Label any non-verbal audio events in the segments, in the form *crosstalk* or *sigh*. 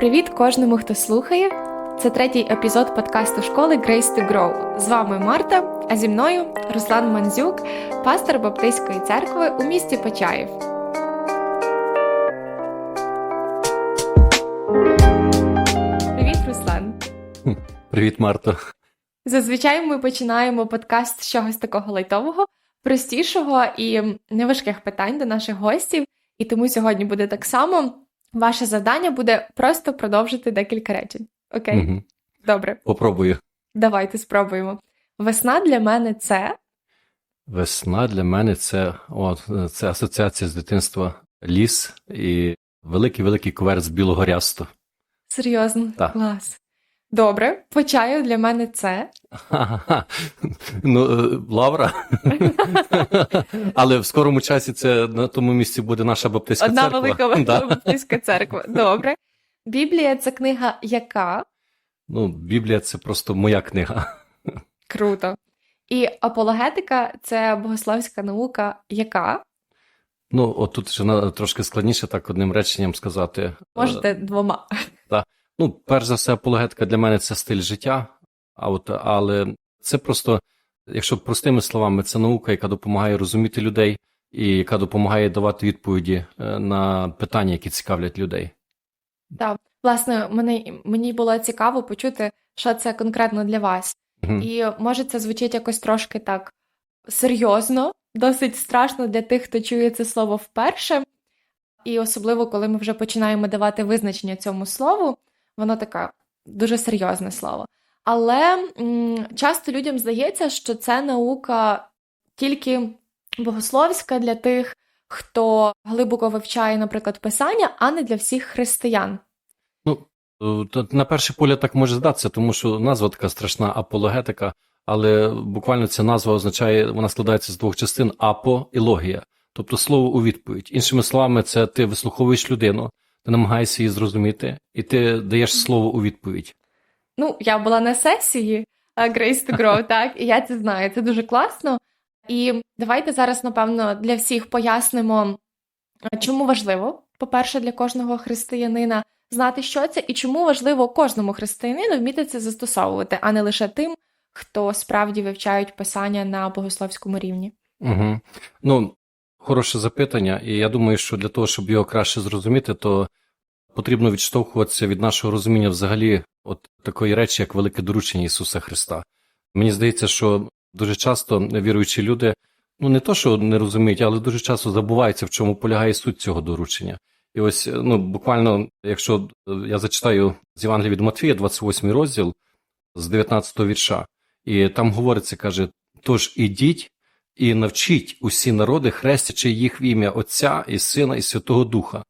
Привіт кожному, хто слухає. Це третій епізод подкасту школи Grace to Grow. З вами Марта, а зі мною Руслан Манзюк, пастор Баптистської церкви у місті Почаїв. Привіт, Руслан. Привіт, Марто. Зазвичай ми починаємо подкаст з чогось такого лайтового, простішого і неважких питань до наших гостів. І тому сьогодні буде так само. Ваше завдання буде просто продовжити декілька речень. Окей? Угу. Добре, Попробую. давайте спробуємо. Весна для мене це Весна для мене це, о, це асоціація з дитинства ліс і великий-великий кувер з білого рясту. серйозно Так. клас. Добре, почаю для мене це. *laughs* Ну, е, Лавра. Але в скорому часі це на тому місці буде наша баптистська Одна церква. велика Да. баптистська церква. Добре. Біблія це книга яка? Ну, Біблія це просто моя книга. Круто. І апологетика це богословська наука яка? Ну, от тут вже трошки складніше так одним реченням сказати. Е, Можете двома. Ну, перш за все, апологетика для мене це стиль життя, а от, але це просто, якщо простими словами, це наука, яка допомагає розуміти людей і яка допомагає давати відповіді е, на питання, які цікавлять людей. Так, власне, мені, мені було цікаво почути, що це конкретно для вас. Мгм. І може це звучить якось трошки так серйозно, досить страшно для тих, хто чує це слово вперше. І особливо, коли ми вже починаємо давати визначення цьому слову, воно таке дуже серйозне слово. Але м, часто людям здається, що це наука тільки богословська для тих, хто глибоко вивчає, наприклад, писання, а не для всіх християн. Ну, е, на перший погляд так може здатися, тому що назва така страшна апологетика, але буквально ця назва означає, вона складається з двох частин апо і логія, тобто слово у відповідь. Іншими словами, це ти вислуховуєш людину, ти намагаєшся її зрозуміти, і ти даєш слово у відповідь. Ну, я була на сесії е, Grace to Grow, *laughs* так, і я це знаю. Це дуже класно. І давайте зараз, напевно, для всіх пояснимо, чому важливо, по-перше, для кожного християнина знати, що це, і чому важливо кожному християнину вміти це застосовувати, а не лише тим, хто справді вивчають писання на богословському рівні. Угу. Ну, хороше запитання, і я думаю, що для того, щоб його краще зрозуміти, то потрібно відштовхуватися від нашого розуміння взагалі от такої речі, як велике доручення Ісуса Христа. Мені здається, що дуже часто віруючі люди, ну не то, що не розуміють, але дуже часто забуваються, в чому полягає суть цього доручення. І ось, ну, буквально, якщо я зачитаю з Євангелія від Матвія, 28 розділ з 19 вірша, і там говориться, каже: тож ідіть і навчіть усі народи, хрестячи їх в ім'я Отця і Сина і Святого Духа,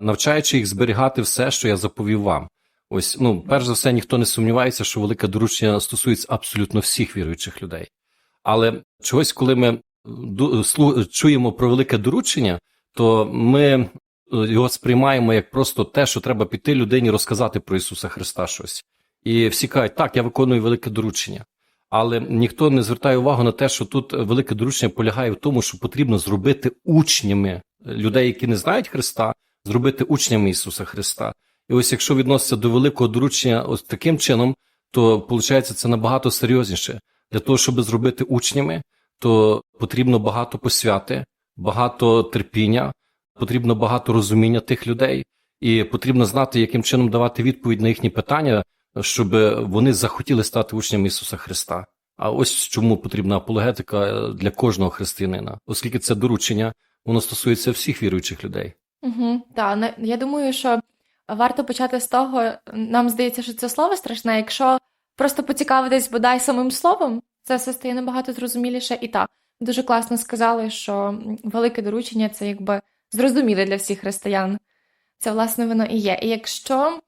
навчаючи їх зберігати все, що я заповів вам. Ось, ну, перш за все, ніхто не сумнівається, що велике доручення стосується абсолютно всіх віруючих людей. Але чогось, коли ми чуємо про велике доручення, то ми е, його сприймаємо як просто те, що треба піти людині розказати про Ісуса Христа щось. І всі кажуть, так, я виконую велике доручення. Але ніхто не звертає увагу на те, що тут велике доручення полягає в тому, що потрібно зробити учнями людей, які не знають Христа, зробити учнями Ісуса Христа. І ось якщо відноситься до великого доручення ось таким чином, то виходить це набагато серйозніше. Для того, щоб зробити учнями, то потрібно багато посвяти, багато терпіння, потрібно багато розуміння тих людей, і потрібно знати, яким чином давати відповідь на їхні питання, щоб вони захотіли стати учнями Ісуса Христа. А ось чому потрібна апологетика для кожного християнина, оскільки це доручення, воно стосується всіх віруючих людей. Угу, так, я думаю, що варто почати з того, нам здається, що це слово страшне. Якщо просто поцікавитись бодай самим словом, це все стає набагато зрозуміліше. І так, дуже класно сказали, що велике доручення це якби зрозуміле для всіх християн. Це, власне, воно і є. І якщо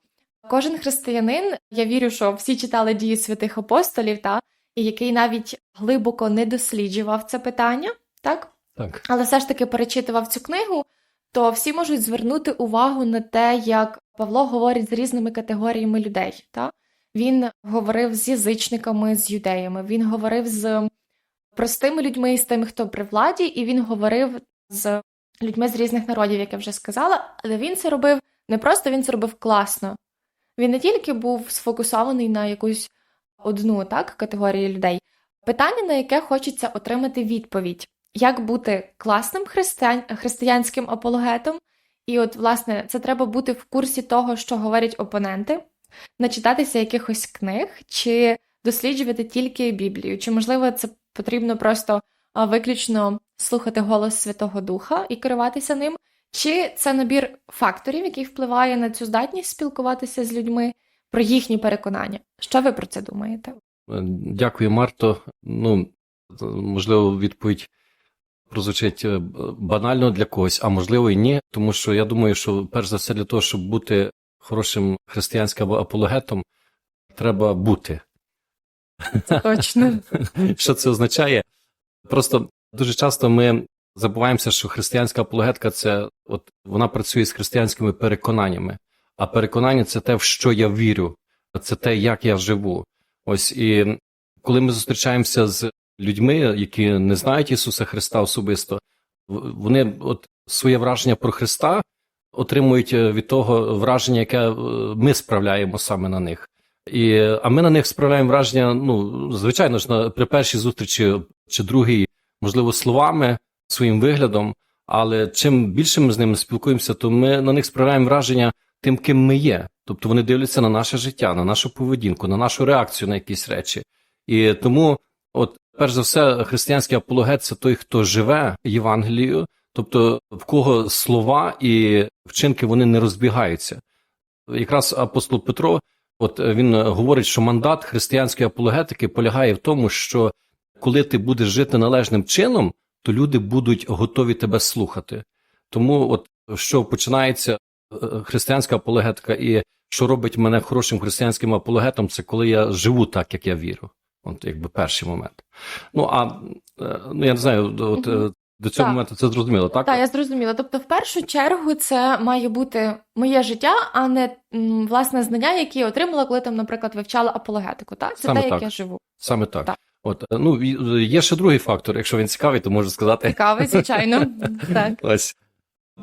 кожен християнин, я вірю, що всі читали дії святих апостолів, та, і який навіть глибоко не досліджував це питання, так? Так. але все ж таки перечитував цю книгу, то всі можуть звернути увагу на те, як Павло говорить з різними категоріями людей. Та? Він говорив з язичниками, з юдеями, він говорив з простими людьми і з тими, хто при владі, і він говорив з людьми з різних народів, як я вже сказала, але він це робив не просто він це робив класно, він не тільки був сфокусований на якусь одну так, категорію людей. Питання, на яке хочеться отримати відповідь, як бути класним християн... християнським апологетом, і от, власне, це треба бути в курсі того, що говорять опоненти, начитатися якихось книг, чи досліджувати тільки Біблію, чи можливо це потрібно просто виключно слухати голос Святого Духа і керуватися ним, чи це набір факторів, який впливає на цю здатність спілкуватися з людьми, про їхні переконання. Що ви про це думаєте? Е, Дякую, Марто. Ну, можливо, відповідь прозвучить е, банально для когось, а можливо і ні, тому що я думаю, що перш за все для того, щоб бути хорошим християнським або апологетом, треба бути. Точно. *laughs* Що це означає? Просто дуже часто ми забуваємося, що християнська апологетка це от вона працює з християнськими переконаннями, а переконання це те, в що я вірю, це те, як я живу. Ось і коли ми зустрічаємося з людьми, які не знають Ісуса Христа особисто, вони от своє враження про Христа отримують е, від того враження, яке е, ми справляємо саме на них. І, а ми на них справляємо враження, ну, звичайно ж, на, при першій зустрічі чи другій, можливо, словами, своїм виглядом, але чим більше ми з ними спілкуємося, то ми на них справляємо враження тим, ким ми є. Тобто вони дивляться на наше життя, на нашу поведінку, на нашу реакцію на якісь речі. І тому, от, перш за все, християнський апологет це той, хто живе Євангелією, тобто в кого слова і вчинки вони не розбігаються. Якраз апостол Петро, от він говорить, що мандат християнської апологетики полягає в тому, що коли ти будеш жити належним чином, то люди будуть готові тебе слухати. Тому, от що починається е, християнська апологетика, і що робить мене хорошим християнським апологетом, це коли я живу так, як я вірю. От якби перший момент. Ну а е, ну я не знаю, от е, до цього Так. моменту це зрозуміло, так? Так, я зрозуміла. Тобто, в першу чергу, це має бути моє життя, а не власне знання, які я отримала, коли там, наприклад, вивчала апологетику. Так? Це Саме те, як я живу. Саме так. Так. От е, ну є ще другий фактор, якщо він цікавий, то можу сказати. Цікавий, звичайно. *laughs* так. Ось.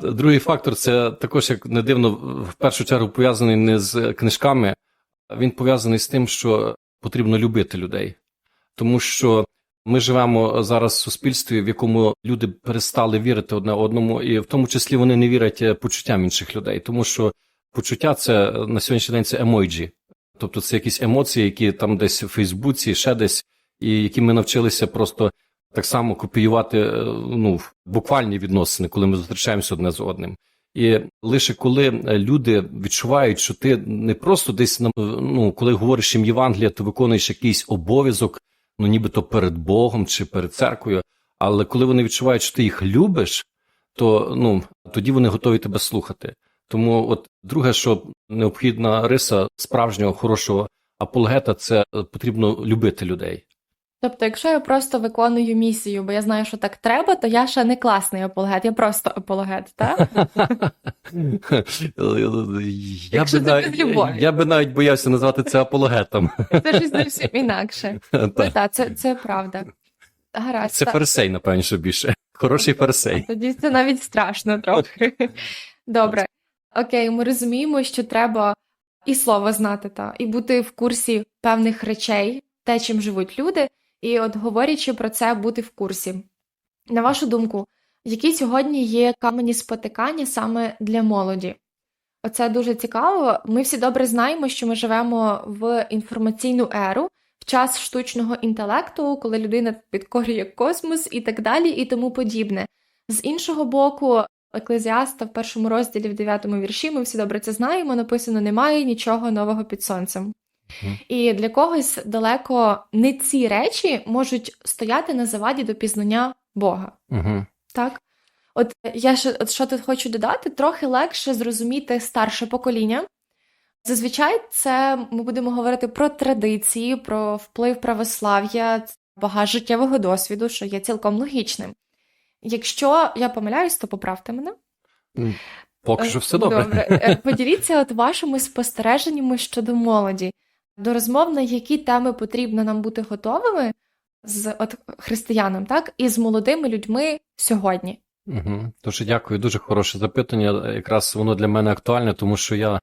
Другий фактор це також, як не дивно, в першу чергу пов'язаний не з книжками, він пов'язаний з тим, що потрібно любити людей. Тому що ми живемо зараз в суспільстві, в якому люди перестали вірити одне одному, і в тому числі вони не вірять е, почуттям інших людей, тому що почуття це е, на сьогоднішній день це емоджі. Тобто це якісь емоції, які там десь в Фейсбуці, ще десь, і які ми навчилися просто так само копіювати е, ну, буквальні відносини, коли ми зустрічаємося одне з одним. І лише коли е, люди відчувають, що ти не просто десь на- ну, коли говориш їм Євангелія, ти виконуєш якийсь обов'язок, ну нібито перед Богом чи перед церквою, але коли вони відчувають, що ти їх любиш, то ну, тоді вони готові тебе слухати. Тому, от друге, що необхідна риса справжнього хорошого апологета, це е, потрібно любити людей. Тобто, якщо я просто виконую місію, бо я знаю, що так треба, то я ще не класний апологет, я просто апологет, так? Я би, навіть, я би навіть боявся назвати це апологетом. Це щось зовсім інакше. Ну, Так. Так, це, це правда. Гаразд. Це так. фарисей, напевно, що більше. Хороший фарисей. Тоді це навіть страшно трохи. Добре. Окей, ми розуміємо, що треба і слово знати, та, і бути в курсі певних речей, те, чим живуть люди, і от говорячи про це, бути в курсі. На вашу думку, які сьогодні є камені спотикання саме для молоді? Оце дуже цікаво. Ми всі добре знаємо, що ми живемо в інформаційну еру, в час штучного інтелекту, коли людина підкорює космос і так далі, і тому подібне. З іншого боку, Еклезіаста в першому розділі, в дев'ятому вірші, ми всі добре це знаємо, написано немає нічого нового під сонцем. І для когось далеко не ці речі можуть стояти на заваді до пізнання Бога. Угу. Так? От я ще от що тут хочу додати, трохи легше зрозуміти старше покоління. Зазвичай це ми будемо говорити про традиції, про вплив православ'я, багаж життєвого досвіду, що є цілком логічним. Якщо я помиляюсь, то поправте мене. Поки що все добре. Добре. Е, Поділіться от вашими спостереженнями щодо молоді. До розмов, на які теми потрібно нам бути готовими з от християнам, так, і з молодими людьми сьогодні. Угу. Дуже дякую, дуже хороше запитання. Якраз воно для мене актуальне, тому що я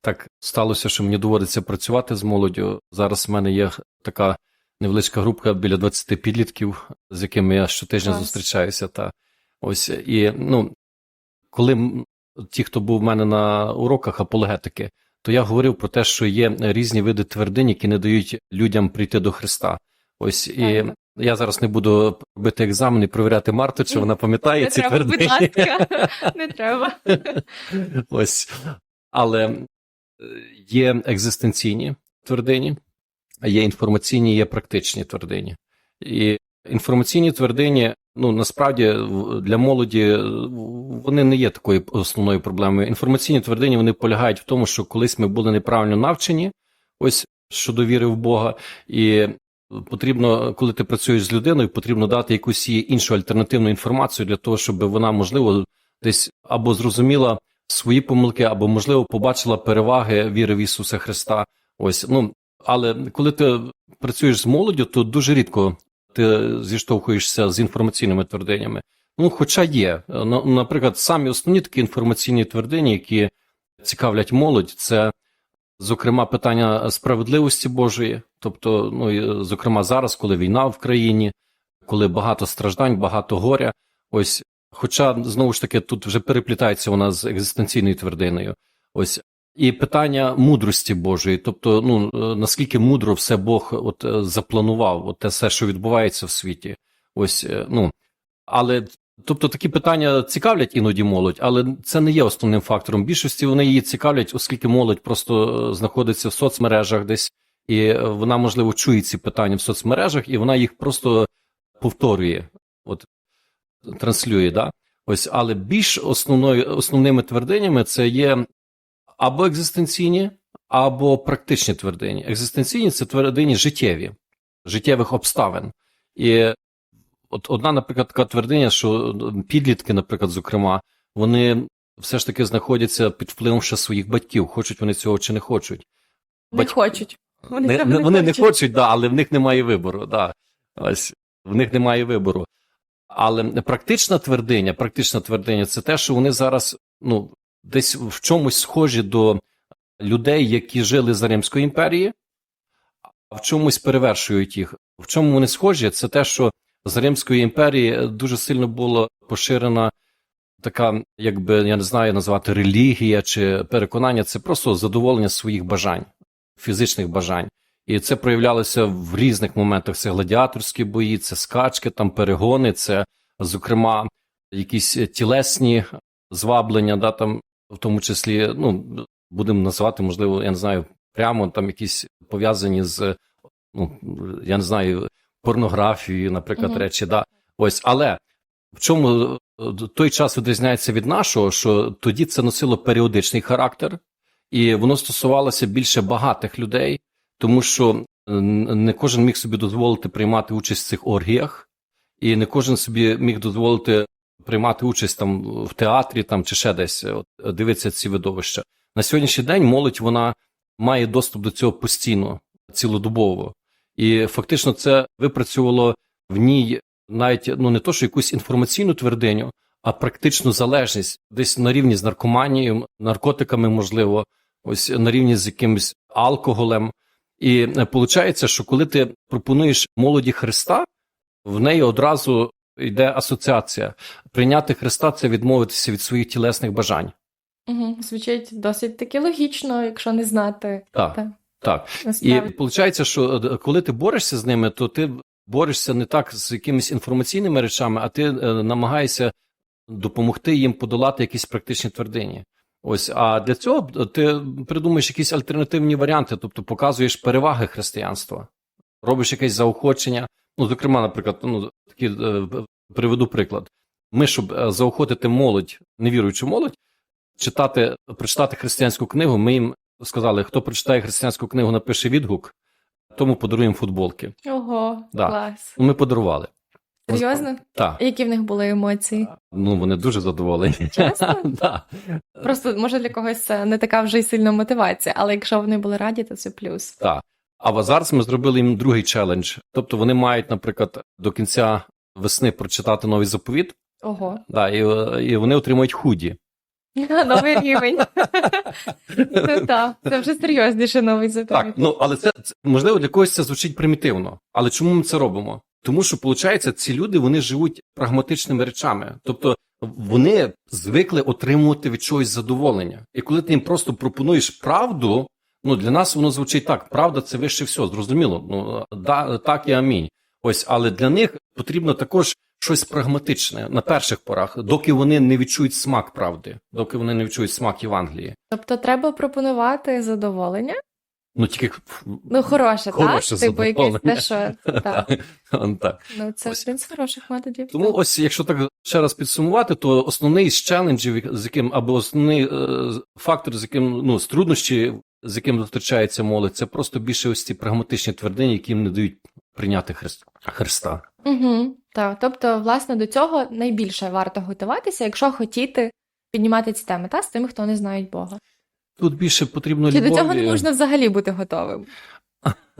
так сталося, що мені доводиться працювати з молоддю. Зараз в мене є така невеличка групка біля 20 підлітків, з якими я щотижня Клас. зустрічаюся. Та ось і ну, коли ті, хто був в мене на уроках апологетики, то я говорив про те, що є різні види твердинь, які не дають людям прийти до Христа. Ось і Так. я зараз не буду робити екзамен і перевіряти Марту, чи вона пам'ятає Не ці треба, твердині. будь ласка, *laughs* не треба. Ось. Але е, є екзистенційні твердині, а є інформаційні, є практичні твердині. І інформаційні твердині, ну насправді для молоді е, вони не є такою основною проблемою. Інформаційні твердині вони полягають в тому, що колись ми були неправильно навчені, ось щодо віри в Бога, і потрібно, коли ти працюєш з людиною, потрібно дати якусь іншу альтернативну інформацію для того, щоб вона можливо десь або зрозуміла свої помилки, або можливо побачила переваги віри в Ісуса Христа. Ось ну але коли ти працюєш з молоддю, то дуже рідко ти зіштовхуєшся з інформаційними твердинями. Ну, хоча є, Ну, наприклад, самі основні такі інформаційні твердині, які цікавлять молодь, це зокрема питання справедливості Божої, тобто, ну зокрема, зараз, коли війна в країні, коли багато страждань, багато горя. Ось, хоча знову ж таки тут вже переплітається вона з екзистенційною твердиною. Ось і питання мудрості Божої, тобто, ну е, наскільки мудро все Бог от е, запланував, от те все, що відбувається в світі. Ось е, ну але тобто такі питання цікавлять іноді молодь, але це не є основним фактором. Більшості вони її цікавлять, оскільки молодь просто е, знаходиться в соцмережах десь, і е, вона можливо чує ці питання в соцмережах, і вона їх просто повторює, от транслює. Да? Ось, але більш основною основними твердинями це є або екзистенційні, або практичні твердині. Екзистенційні це твердині життєві, життєвих обставин. І от одна, наприклад, така твердиня, що підлітки, наприклад, зокрема, вони все ж таки знаходяться під впливом ще своїх батьків, хочуть вони цього чи не хочуть. Не хочуть. Вони, Не, не, вони не хочуть. хочуть, да, але в них немає вибору. Да. Ось, в них немає вибору. Але практична твердиня, практична твердиня це те, що вони зараз ну, десь в чомусь схожі до людей, які жили за Римської імперії, а в чомусь перевершують їх. В чому вони схожі? Це те, що за Римської імперії дуже сильно була поширена така, якби я не знаю, назвати релігія чи переконання, це просто задоволення своїх бажань, фізичних бажань. І це проявлялося в різних моментах. Це гладіаторські бої, це скачки, там перегони, це, зокрема, якісь тілесні зваблення, да, там, в тому числі, ну, будемо називати, можливо, я не знаю, прямо там якісь пов'язані з, ну, я не знаю, порнографією, наприклад, Мгм. речі. Да. Ось, але в чому е, той час відрізняється від нашого, що тоді це носило періодичний характер, і воно стосувалося більше багатих людей, тому що е, не кожен міг собі дозволити приймати участь в цих оргіях, і не кожен собі міг дозволити приймати участь там в театрі там, чи ще десь от, дивитися ці видовища. На сьогоднішній день молодь вона має доступ до цього постійно, цілодобово. І фактично це випрацювало в ній навіть ну не то, що якусь інформаційну твердиню, а практичну залежність десь на рівні з наркоманією, наркотиками, можливо, ось на рівні з якимось алкоголем. І виходить, що коли ти пропонуєш молоді Христа, в неї одразу йде асоціація. Прийняти Христа це відмовитися від своїх тілесних бажань. Угу. Звучить досить таки логічно, якщо не знати. Так. Так, Так. І виходить, що е, коли ти борешся з ними, то ти борешся не так з якимись інформаційними речами, а ти е, намагаєшся допомогти їм подолати якісь практичні твердині. Ось, а для цього ти придумаєш якісь альтернативні варіанти, тобто показуєш переваги християнства, робиш якесь заохочення. Ну, зокрема, наприклад, ну такі е, приведу приклад. Ми, щоб е, заохотити молодь, невіруючу молодь, читати, прочитати християнську книгу, ми їм сказали, хто прочитає християнську книгу, напише відгук, тому подаруємо футболки. Ого, Да. клас. Ну, Ми подарували. Серйозно? Так. Які в них були емоції? Ну, вони дуже задоволені. Чесно? *laughs* Да. Просто може для когось це не така вже й сильна мотивація, але якщо вони були раді, то це плюс. Так. А зараз ми зробили їм другий челендж. Тобто вони мають, наприклад, до кінця весни прочитати новий заповіт, Ого. да, і, і вони отримують худі. *laughs* Новий рівень. *laughs* Це так, це вже серйозніше новий Так, ну але це, це можливо для когось це звучить примітивно. Але чому ми це робимо? Тому що, виходить, ці люди вони живуть прагматичними речами. Тобто вони звикли отримувати від чогось задоволення. І коли ти їм просто пропонуєш правду, ну для нас воно звучить так: правда це вище все, зрозуміло. Ну да, так і амінь. Ось, але для них потрібно також щось прагматичне на перших порах, доки вони не відчують смак правди, доки вони не відчують смак Євангелії. Тобто треба пропонувати задоволення. Ну тільки Ну, хороше, Хороше так? Типу, якесь те, що *laughs* так. так. Ну, це Ось. один з хороших методів. Тому так. ось, якщо так ще раз підсумувати, то основний з челенджів, з яким або основний е, фактор, з яким ну з труднощі, з яким зустрічається молодь, це просто більше ось ці прагматичні твердині, які їм не дають прийняти Христ, Христа. Угу, так. Тобто, власне, до цього найбільше варто готуватися, якщо хотіти піднімати ці теми, та з тими, хто не знають Бога. Тут більше потрібно Чи любові. до цього не можна взагалі бути готовим? *laughs*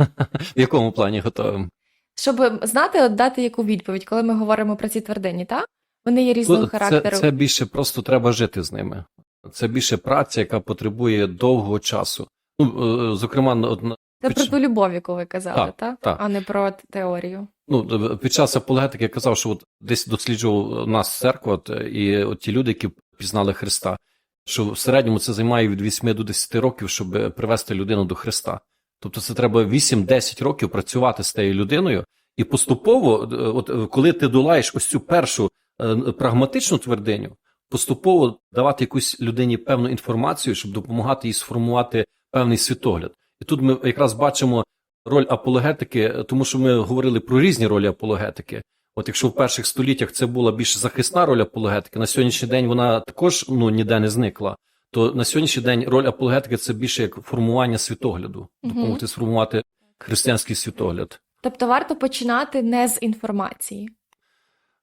В якому плані готовим? Щоб знати, от дати яку відповідь, коли ми говоримо про ці твердині, так? Вони є різного Тут характеру. Це, це більше просто треба жити з ними. Це більше праця, яка потребує довгого часу. Ну, е, зокрема, на- от Це під про ту любов, яку ви казали, Так, так? так. А не про теорію. Ну, під час апологетики я казав, що от десь досліджував нас церква, от, і от ті люди, які пізнали Христа, що в середньому це займає від 8 до 10 років, щоб привести людину до Христа. Тобто це треба 8-10 років працювати з тією людиною, і поступово, е, от е, коли ти долаєш ось цю першу е, прагматичну твердиню, поступово давати якусь людині певну інформацію, щоб допомагати їй сформувати певний світогляд. І тут ми якраз бачимо роль апологетики, тому що ми говорили про різні ролі апологетики. От якщо в перших століттях це була більш захисна роль апологетики, на сьогоднішній день вона також ну ніде не зникла. То на сьогоднішній день роль апологетики це більше як формування світогляду, допомогти сформувати християнський світогляд. Тобто варто починати не з інформації.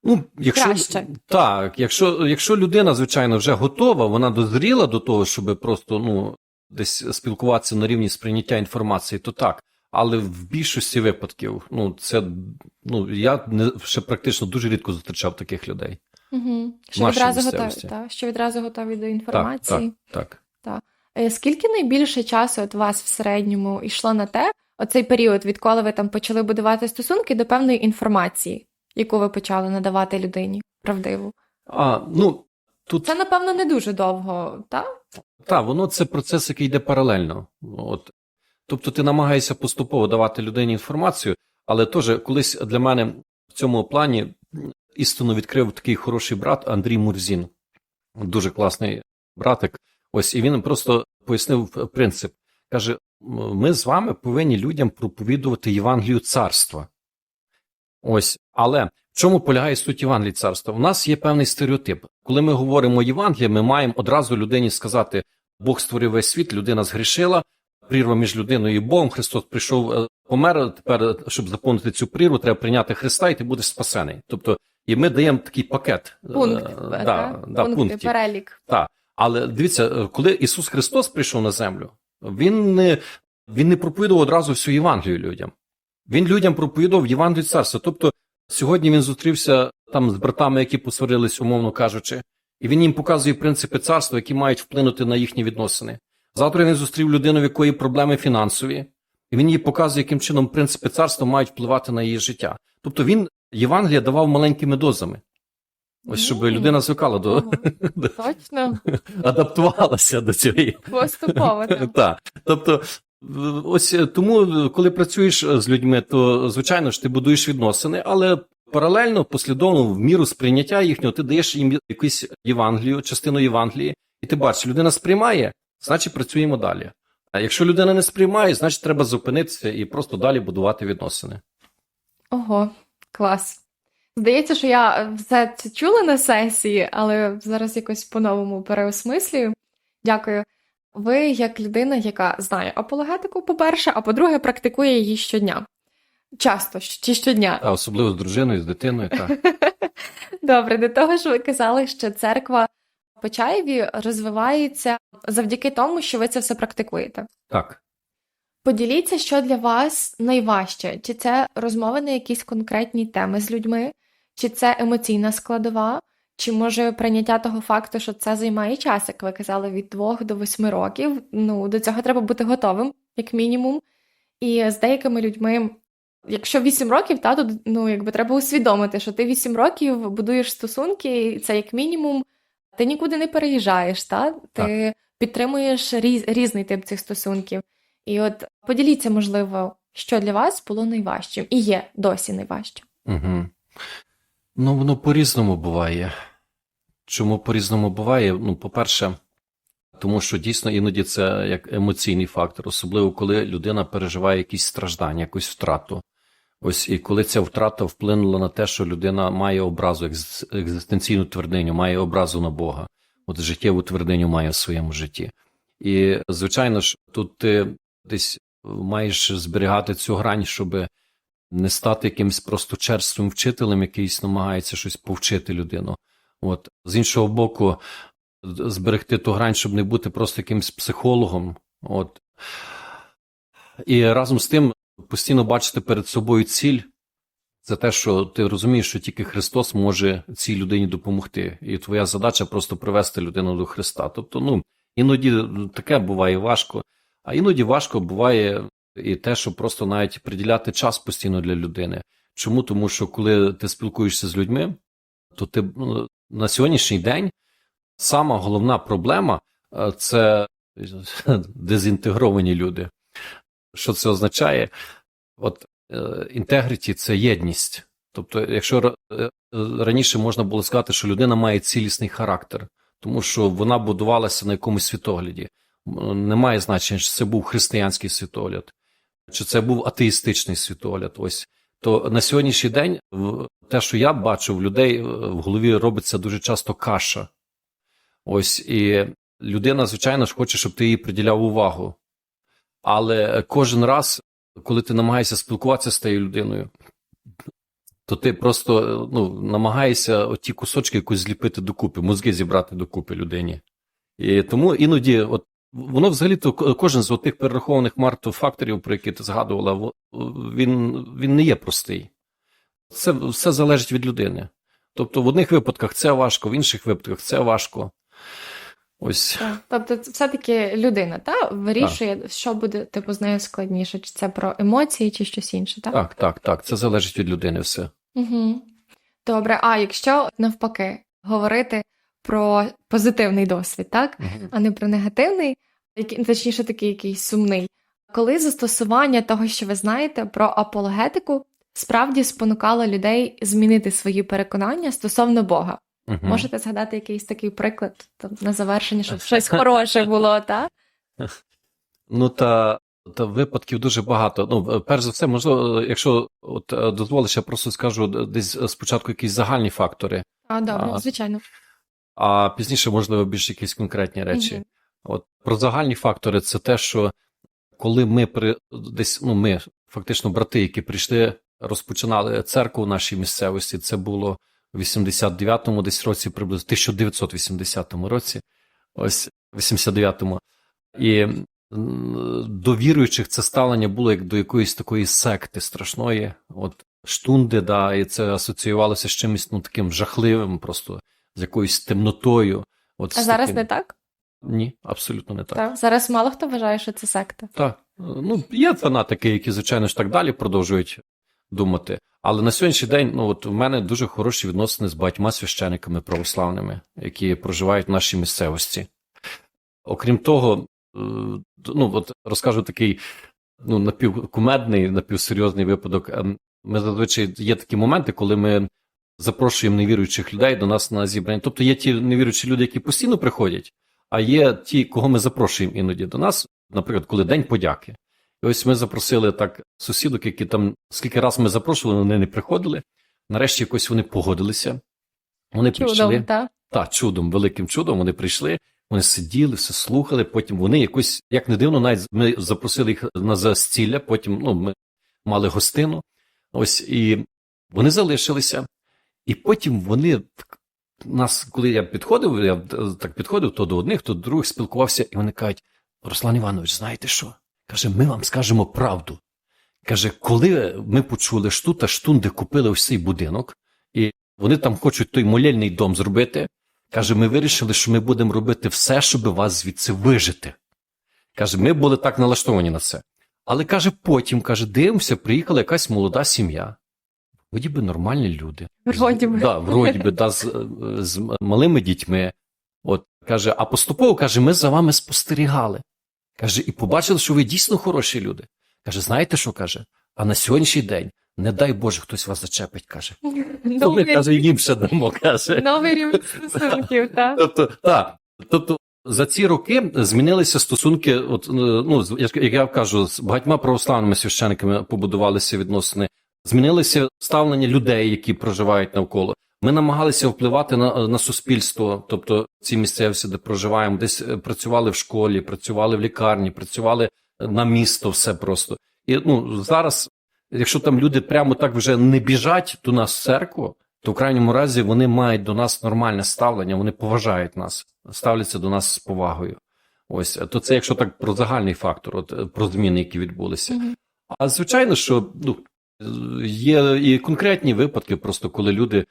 Ну, якщо Краще. так, якщо, якщо людина, звичайно, вже готова, вона дозріла до того, щоб просто ну десь спілкуватися на рівні сприйняття інформації, то так. Але в більшості випадків, ну це ну я не ще практично дуже рідко зустрічав таких людей. Угу. Що відразу готові, та? що відразу готові до Так, інформації. так, так. Е, Скільки найбільше часу от вас в середньому йшло на те, оцей період, відколи ви там почали будувати стосунки до певної інформації, яку ви почали надавати людині правдиву? А ну тут Це, напевно, не дуже довго, так? Так, воно це процес, який йде паралельно. От. Тобто ти намагаєшся поступово давати людині інформацію, але теж колись для мене в цьому плані істину відкрив такий хороший брат Андрій Мурзін. Дуже класний братик. Ось і він просто пояснив принцип. Каже: ми з вами повинні людям проповідувати Євангелію царства. Ось, але в чому полягає суть Євангелії царства? У нас є певний стереотип. Коли ми говоримо Євангеліє, ми маємо одразу людині сказати: Бог створив весь світ, людина згрішила, прірва між людиною і Богом. Христос прийшов, е, помер. Тепер, щоб заповнити цю прірву, треба прийняти Христа, і ти будеш спасений. Тобто, і ми даємо такий пакет. е, Пункт, да, так? да, Пункти, пунктів. перелік. Так. Але дивіться, е, коли Ісус Христос прийшов на землю, Він не, він не проповідував одразу всю Євангелію людям. Він людям проповідував Євангелію царства. Тобто, сьогодні він зустрівся там з братами, які посварились, умовно кажучи, і він їм показує принципи царства, які мають вплинути на їхні відносини. Завтра він зустрів людину, в якої проблеми фінансові, і він їй показує, яким чином принципи царства мають впливати на її життя. Тобто він Євангелія давав маленькими дозами. Ось щоб Мгм. людина звикала *laughs* до Точно, адаптувалася до цієї. поступово. так. *laughs* Тобто, ось е, тому, е, коли працюєш е, з людьми, то звичайно ж ти будуєш відносини, але паралельно, послідовно, в міру сприйняття їхнього, ти даєш їм якусь Євангелію, частину Євангелії, і ти бачиш, людина сприймає, значить працюємо далі. А якщо людина не сприймає, значить треба зупинитися і просто далі будувати відносини. Ого, клас. Здається, що я все це чула на сесії, але зараз якось по-новому переосмислюю. Дякую. Ви, як людина, яка знає апологетику, по-перше, а по-друге, практикує її щодня. Часто чи щодня. А особливо з дружиною, з дитиною. Так. *laughs* Добре, до того ж ви казали, що церква в Почаєві розвивається завдяки тому, що ви це все практикуєте. так. Поділіться, що для вас найважче, чи це розмови на якісь конкретні теми з людьми, чи це емоційна складова, Чи може прийняття того факту, що це займає час, як ви казали, від 2 до 8 років. Ну, до цього треба бути готовим, як мінімум. І з деякими людьми, якщо 8 років, та, то ну, якби треба усвідомити, що ти 8 років будуєш стосунки, і це як мінімум, ти нікуди не переїжджаєш, та? ти підтримуєш різ, різний тип цих стосунків. І от поділіться, можливо, що для вас було найважчим і є досі найважчим. Угу. Ну, воно по-різному буває. Чому по-різному буває? Ну, по-перше, тому що дійсно іноді це як емоційний фактор, особливо коли людина переживає якісь страждання, якусь втрату. Ось і коли ця втрата вплинула на те, що людина має образу, екзистенційну твердиню, має образу на Бога, от життєву твердиню має в своєму житті. І, звичайно ж, тут ти десь маєш зберігати цю грань, щоб не стати якимось просто черствим вчителем, якийсь намагається щось повчити людину. От з іншого боку, зберегти ту грань, щоб не бути просто якимось психологом. От. І разом з тим постійно бачити перед собою ціль. Це те, що ти розумієш, що тільки Христос може цій людині допомогти. І твоя задача просто привести людину до Христа. Тобто, ну, іноді таке буває важко, а іноді важко буває і те, що просто навіть приділяти час постійно для людини. Чому? Тому що коли ти спілкуєшся з людьми, то ти ну, на сьогоднішній день сама головна проблема е, це *laughs* дезінтегровані люди. Що це означає? От інтегриті це єдність. Тобто, якщо е, раніше можна було сказати, що людина має цілісний характер, тому що вона будувалася на якомусь світогляді. Немає значення, чи це був християнський світогляд, чи це був атеїстичний світогляд. Ось то на сьогоднішній день те, що я бачу в людей е, в голові робиться дуже часто каша. Ось і людина, звичайно ж, хоче, щоб ти їй приділяв увагу. Але кожен раз, коли ти намагаєшся спілкуватися з тією людиною, то ти просто е, ну, намагаєшся оті кусочки якось зліпити докупи, мозги зібрати докупи людині. І тому іноді, от воно взагалі то кожен з тих перерахованих Марту факторів, про які ти згадувала, він, він не є простий. Це все залежить від людини. Тобто в одних випадках це важко, в інших випадках це важко. Ось Тобто, все-таки людина, та вирішує, що буде типу з нею складніше, чи це про емоції, чи щось інше, так? так, так, так. Це залежить від людини все. Угу. Добре, а якщо навпаки говорити про позитивний досвід, так? а не про негативний, точніше, такий якийсь сумний. Коли застосування того, що ви знаєте, про апологетику справді спонукало людей змінити свої переконання стосовно Бога. Мгм. Можете згадати якийсь такий приклад там, на завершення, щоб *laughs* щось хороше було, так? Ну та, та випадків дуже багато. Ну, перш за все, можливо, якщо от е, дозволиш, я просто скажу десь е, спочатку якісь загальні фактори, А, добре, А. звичайно. а пізніше, можливо, більш якісь конкретні речі. Мгм. От про загальні фактори це те, що коли ми при десь, ну ми фактично брати, які прийшли, розпочинали церкву в нашій місцевості, це було в 89-му десь році, приблизно 1980 році, ось 89-му. І до віруючих це ставлення було як до якоїсь такої секти страшної, от штунди, да, і це асоціювалося з чимось ну, таким жахливим, просто з якоюсь темнотою. От А зараз таким- не так? Ні, абсолютно не так. так? Зараз мало хто вважає, що це секта. Так. Ну, є фанатики, які, звичайно ж, так далі продовжують думати. Але на сьогоднішній день, ну от у мене дуже хороші відносини з багатьма священиками православними, які проживають в нашій місцевості. Окрім того, е, ну от розкажу такий ну, напівкумедний, напівсерйозний випадок. Ем, Ми зазвичай є такі моменти, коли ми запрошуємо невіруючих людей до нас на зібрання. Тобто є ті невіруючі люди, які постійно приходять, а є ті, кого ми запрошуємо іноді до нас, наприклад, коли День подяки. І ось ми запросили так сусідок, які там скільки раз ми запрошували, вони не приходили. Нарешті якось вони погодилися. Вони прийшли. Чудом, так? Так, чудом, великим чудом вони прийшли, вони сиділи, все слухали. Потім вони якось, як не дивно, навіть ми запросили їх на застілля, потім ну, ми мали гостину. Ось і вони залишилися. І потім вони нас, коли я підходив, я так підходив то до одних, то до других спілкувався, і вони кажуть: Руслан Іванович, знаєте що? Каже, ми вам скажемо правду. Каже, коли ми почули, що тут аж штунди купили ось цей будинок, і вони там хочуть той молельний дом зробити. Каже, ми вирішили, що ми будемо робити все, щоб вас звідси вижити. Каже, ми були так налаштовані на це. Але каже, потім каже, дивимося, приїхала якась молода сім'я. Вроді би нормальні люди. Вроді би. Да, вроді би, да, з, з малими дітьми. От каже, а поступово каже, ми за вами спостерігали. Каже, і побачили, що ви дійсно хороші люди. Каже, знаєте, що каже? А на сьогоднішній день, не дай Боже, хтось вас зачепить, каже. *laughs* Ми, каже, їм ще дамо, каже. новий рівень стосунків, *laughs* так. Тобто, так. Тобто, за ці роки змінилися стосунки, от, е, ну, як я кажу, з багатьма православними священиками побудувалися відносини, змінилися ставлення людей, які проживають навколо. Ми намагалися впливати на, на суспільство, тобто ці місцевості, де проживаємо, десь е, працювали в школі, працювали в лікарні, працювали е, на місто, все просто. І ну, зараз, якщо там люди прямо так вже не біжать до нас в церкву, то в крайньому разі вони мають до нас нормальне ставлення, вони поважають нас, ставляться до нас з повагою. Ось то це якщо так про загальний фактор, от е, про зміни, які відбулися. Мгм. А звичайно, що ну, е, є і конкретні випадки, просто коли люди е,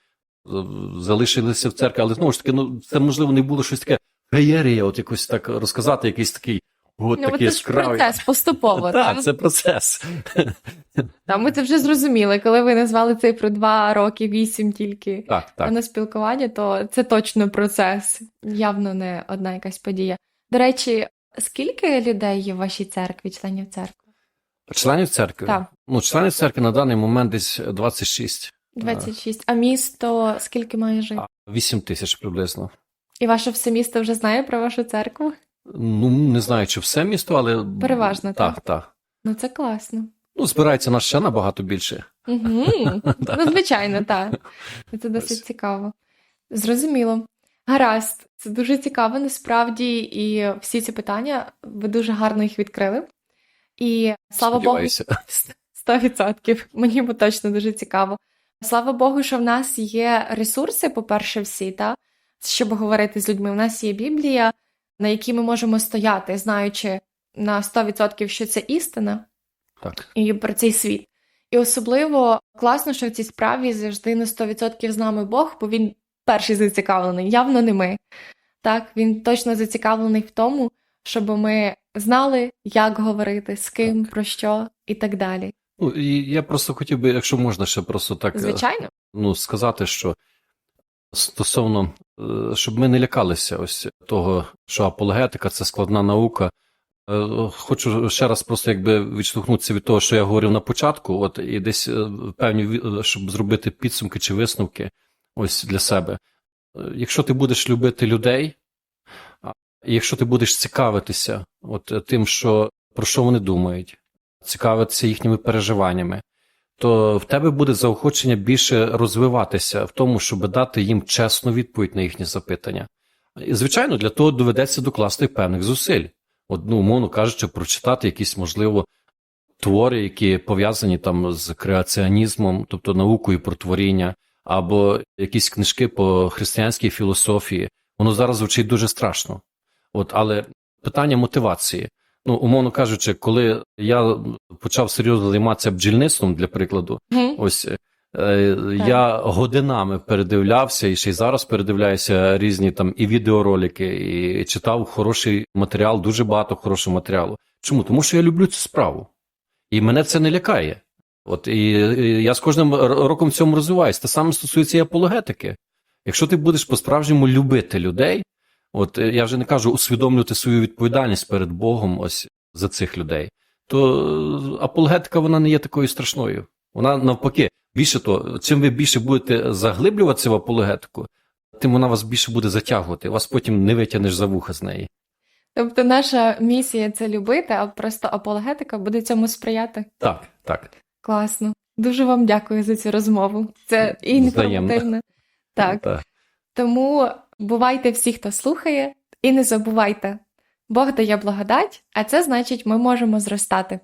залишилися в церкві, але знову ж таки, ну це можливо не було щось таке феєрія, от якось так розказати, якийсь такий от Ну, такий яскравий. процес поступово. *laughs* Так, так? це процес. Та ми це вже зрозуміли, коли ви назвали цифру 2 роки, 8 тільки Так, так. на спілкування, то це точно процес, явно не одна якась подія. До речі, скільки людей є в вашій церкві, членів церкви? Членів церкви? Так. Ну, членів церкви на даний момент десь 26. 26. А місто скільки має жити? А, 8 тисяч приблизно. І ваше все місто вже знає про вашу церкву? Ну, не знаю, чи все місто, але. Переважно, так. так. Так, Ну це класно. Ну, збирається нас ще набагато більше. Угу. *laughs* Ну, звичайно, так. Це досить цікаво. Зрозуміло. Гаразд, це дуже цікаво насправді, і всі ці питання ви дуже гарно їх відкрили. І слава Богу, Сподіваюся. *laughs* 100%. Мені бо точно дуже цікаво. Слава Богу, що в нас є ресурси, по-перше, всі, та, щоб говорити з людьми. У нас є Біблія, на якій ми можемо стояти, знаючи на 100%, що це істина, Так. і про цей світ. І особливо класно, що в цій справі завжди на 100% з нами Бог, бо він перший зацікавлений, явно не ми. Так, він точно зацікавлений в тому, щоб ми знали, як говорити, з ким, про що і так далі. Ну, і я просто хотів би, якщо можна, ще просто так е, Звичайно, ну, сказати, що стосовно, е, щоб ми не лякалися ось того, що апологетика це складна наука. Е, Хочу ще раз просто якби відштовхнутися від того, що я говорив на початку, от і десь певні, щоб зробити підсумки чи висновки ось для себе. Якщо ти будеш любити людей, якщо ти будеш цікавитися от е, тим, що про що вони думають, цікавитися їхніми переживаннями, то в тебе буде заохочення більше розвиватися в тому, щоб дати їм чесну відповідь на їхні запитання. І, звичайно, для того доведеться докласти певних зусиль. От, ну, умовно кажучи, прочитати якісь, можливо, твори, які пов'язані там з креаціонізмом, тобто наукою про творіння, або якісь книжки по християнській філософії. Воно зараз звучить дуже страшно. От, але питання мотивації. Ну, умовно кажучи, коли я почав серйозно займатися бджільництвом, для прикладу, Мгм. ось е, я годинами передивлявся і ще й зараз передивляюся різні там і відеоролики, і читав хороший матеріал, дуже багато хорошого матеріалу. Чому? Тому що я люблю цю справу. І мене це не лякає. От і, і я з кожним роком в цьому розвиваюся. Те саме стосується і апологетики. Якщо ти будеш по-справжньому любити людей, от е, я вже не кажу усвідомлювати свою відповідальність перед Богом ось за цих людей, то е, апологетика вона не є такою страшною. Вона навпаки, більше того, чим ви більше будете заглиблюватися в апологетику, тим вона вас більше буде затягувати. Вас потім не витягнеш за вуха з неї. Тобто наша місія це любити, а просто апологетика буде цьому сприяти. Так, так. Класно. Дуже вам дякую за цю розмову. Це і Взаємно. *laughs* Так. так. Тому бувайте всі, хто слухає, і не забувайте, Бог дає благодать, а це значить, ми можемо зростати.